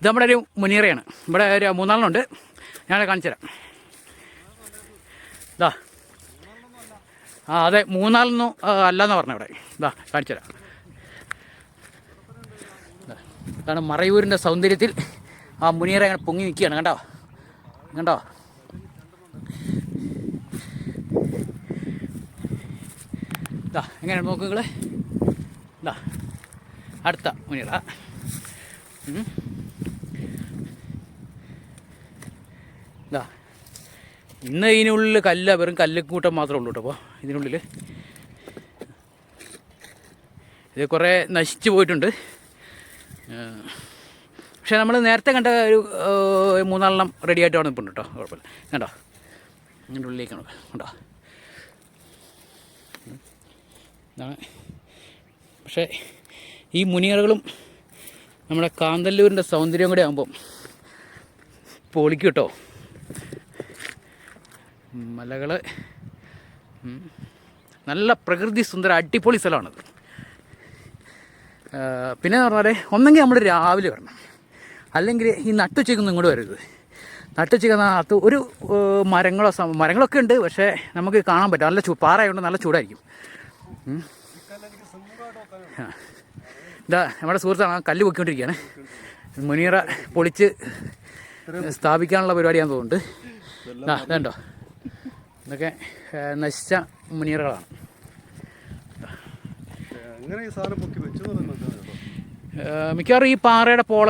ഇത് നമ്മുടെ ഒരു മുനീറയാണ്. ഇവിടെ ഒരു മൂന്നാളുണ്ട് ഞാൻ കാണിച്ചു തരാം. ഇതാ ആ അതെ മൂന്നാളൊന്നും അല്ലയെന്ന് പറഞ്ഞ ഇവിടെ. ഇതാ കാണിച്ചു തരാം. ഇതാണ് മറയൂരിന്റെ സൗന്ദര്യത്തിൽ ആ മുനീറ അങ്ങനെ പൊങ്ങി നിൽക്കുകയാണ്. കണ്ടോ? കണ്ടോ? ഇതാ എങ്ങനെയാണ് നോക്കുക ഇതാ അടുത്ത മുനീറ. ഇതാ ഇന്ന് ഇതിനുള്ളിൽ കല്ല വെറും കല്ലക്കൂട്ടം മാത്രമേ ഉള്ളൂ കേട്ടോ അപ്പോൾ ഇതിനുള്ളിൽ ഇത് കുറേ നശിച്ചു പോയിട്ടുണ്ട്. പക്ഷെ നമ്മൾ നേരത്തെ കണ്ട ഒരു മൂന്നാലെണ്ണം റെഡി ആയിട്ട് അവിടെ നിൽപ്പുണ്ട് കേട്ടോ കുഴപ്പമില്ല. കണ്ടോ? അതിന്റെ ഉള്ളിലേക്കാണ് കണ്ടോ? പക്ഷേ ഈ മുനിയറുകളും നമ്മുടെ കാന്തല്ലൂരിന്റെ സൗന്ദര്യം കൂടെ ആകുമ്പം പൊളിക്കും കേട്ടോ മലകൾ നല്ല പ്രകൃതി സുന്ദര അടിപൊളി സ്ഥലമാണത്. പിന്നെ എന്ന് പറഞ്ഞാൽ ഒന്നെങ്കിൽ നമ്മൾ രാവിലെ വരണം. അല്ലെങ്കിൽ ഈ നട്ടുച്ചയ്ക്കൊന്നും ഇങ്ങോട്ട് വരരുത്. നട്ടുച്ചയ്ക്ക് അത് ഒരു മരങ്ങളോ മരങ്ങളൊക്കെ ഉണ്ട് പക്ഷേ നമുക്ക് കാണാൻ പറ്റും. നല്ല ചൂ പാറയായതുകൊണ്ട് നല്ല ചൂടായിരിക്കും. ആ. ഇതാ നമ്മുടെ സുഹൃത്താണ് ആ കല്ല് പൊക്കിക്കൊണ്ടിരിക്കുകയാണ്. മുനീറ പൊളിച്ച് സ്ഥാപിക്കാനുള്ള പരിപാടിയാണെന്ന് തോന്നുന്നുണ്ട്. ആ ഇതുണ്ടോ? ഇതൊക്കെ നശിച്ച മുനീറകളാണ്. മിക്കവാറും ഈ പാറയുടെ പോള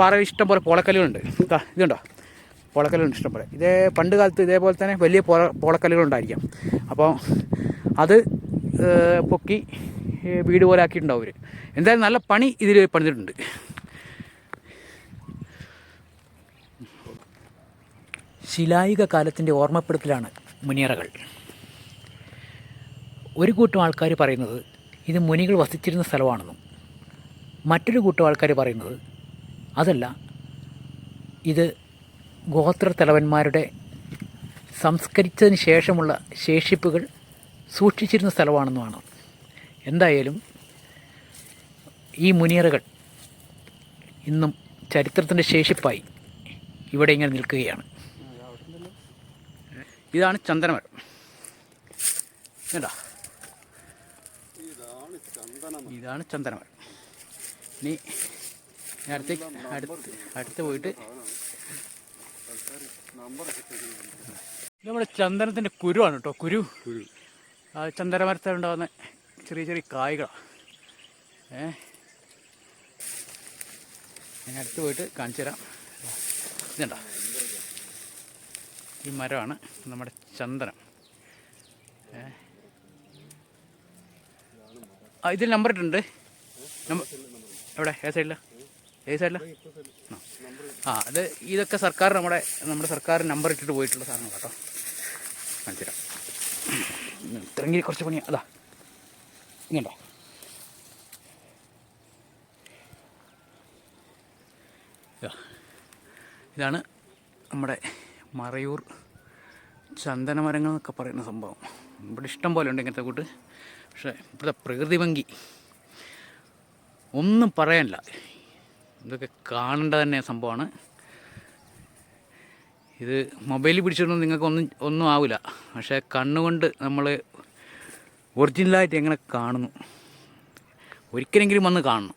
പാറ ഇഷ്ടം പോലെ പോളക്കല്ലുകളുണ്ട്. ഇതാ ഇതുണ്ടോ? പോളക്കല്ലുണ്ട് ഇഷ്ടം പോലെ. ഇതേ പണ്ട് കാലത്ത് ഇതേപോലെ തന്നെ വലിയ പോള പോളക്കല്ലുകളുണ്ടായിരിക്കാം അപ്പോൾ അത് പൊക്കി വീട് പോലെ ആക്കിയിട്ടുണ്ടാവും അവർ എന്തായാലും നല്ല പണി ഇതിൽ പണിതിട്ടുണ്ട്. ശിലായിക കാലത്തിന്റെ ഓർമ്മപ്പെടുത്തലാണ് മുനിയറകൾ. ഒരു കൂട്ടം ആൾക്കാർ പറയുന്നത് ഇത് മുനികൾ വസിച്ചിരുന്ന സ്ഥലമാണെന്നും മറ്റൊരു കൂട്ടം ആൾക്കാർ പറയുന്നത് അതല്ല ഇത് ഗോത്ര തലവന്മാരുടെ സംസ്കരിച്ചതിന് ശേഷമുള്ള ശേഷിപ്പുകൾ സൂക്ഷിച്ചിരുന്ന സ്ഥലമാണെന്നുമാണ്. എന്തായാലും ഈ മുനീറുകൾ ഇന്നും ചരിത്രത്തിന്റെ ശേഷിപ്പായി ഇവിടെ ഇങ്ങനെ നിൽക്കുകയാണ്. ഇതാണ് ചന്ദനമരം. കേട്ടോ ഇതാണ് ചന്ദനം ഇതാണ് ചന്ദനമരം. ഇനി അടുത്ത അടുത്ത് അടുത്ത് പോയിട്ട് നമ്മുടെ ചന്ദനത്തിന്റെ കുരുവാണ് കേട്ടോ കുരു. ചന്ദനമരത്തിലുണ്ടാകുന്ന ആ ചന്ദനമരത്തിൽ ഉണ്ടാകുന്ന ചെറിയ ചെറിയ കായ്കളാണ്. ഏ? ഞാൻ അടുത്ത് പോയിട്ട് കാണിച്ചു തരാം. ഇതുണ്ടോ? ഈ മരമാണ് നമ്മുടെ ചന്ദനം. ആ ഇതിൽ നമ്പർ ഇട്ടുണ്ട്. നമ്പർ എവിടെ? ഏ സൈഡിലോ ഏ സൈഡിലോ ആ. അത് ഇതൊക്കെ സർക്കാർ നമ്മുടെ നമ്മുടെ സർക്കാർ നമ്പർ ഇട്ടിട്ട് പോയിട്ടുള്ള സാധനം കേട്ടോ. കാണിച്ചു തരാം. ഇത്രയെങ്കിൽ കുറച്ച് പണി അതാ. ഇങ്ങണ്ടോ ഇതാണ് നമ്മുടെ മറയൂർ ചന്ദനമരങ്ങൾ എന്നൊക്കെ പറയുന്ന സംഭവം. ഇവിടെ ഇഷ്ടം പോലെ ഉണ്ട് ഇങ്ങനത്തെ കൂട്ട്. പക്ഷേ ഇവിടുത്തെ പ്രകൃതി ഭംഗി ഒന്നും പറയാനില്ല. ഇതൊക്കെ കാണേണ്ട തന്നെ സംഭവമാണ്. ഇത് മൊബൈലിൽ പിടിച്ചിട്ടൊന്നും നിങ്ങൾക്ക് ഒന്നും ഒന്നും ആവില്ല. പക്ഷേ കണ്ണുകൊണ്ട് നമ്മൾ ഒറിജിനലായിട്ട് എങ്ങനെ കാണുന്നു? ഒരിക്കലെങ്കിലും വന്ന് കാണണം.